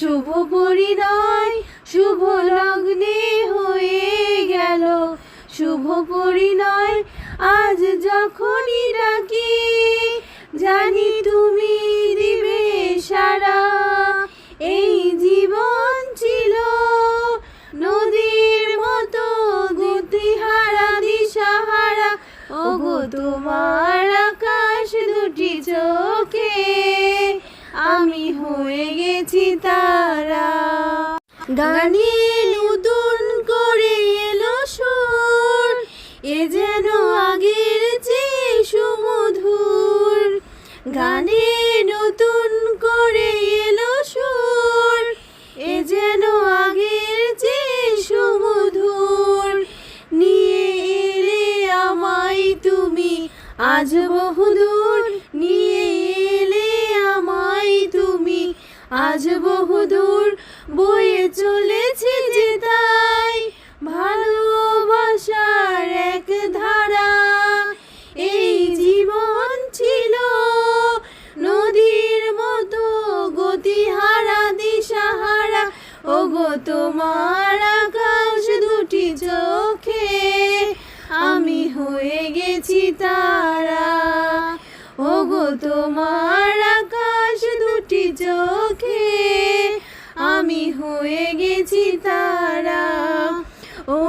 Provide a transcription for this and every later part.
শুভ পরিণয়, শুভ লগ্নে হয়ে গেল। শুভ পরিণয়, আজ যখনই ডাকি, জানি তুমি দিবে সারা এই জীবন ছিল নদীর মতো গতিহারা দিশাহারা। ওগো, তোমার আকাশ দুটি চোখে হয়ে গেছি তারা। গানে নতুন করে এলো সুর, এ যেন আগের চেয়ে সুমধুর। গানে নতুন করে এলো সুর, এ যেন আগের চেয়ে সুমধুর। নিয়ে এলে আমায় তুমি আজ বহুদূর, নিয়ে আজ বহুদূর বয়ে চলেছি যে তাই। ভালোবাসার এক ধারা, এই জীবন ছিল নদীর মতো গতিহারা, দিশাহারা। ওগো, তোমার আকাশ দুটি চোখে আমি হয়ে গেছি তারা। ওগো, তোমার হয়ে গেছি তারা। ও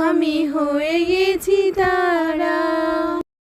আমি হয়ে গেছি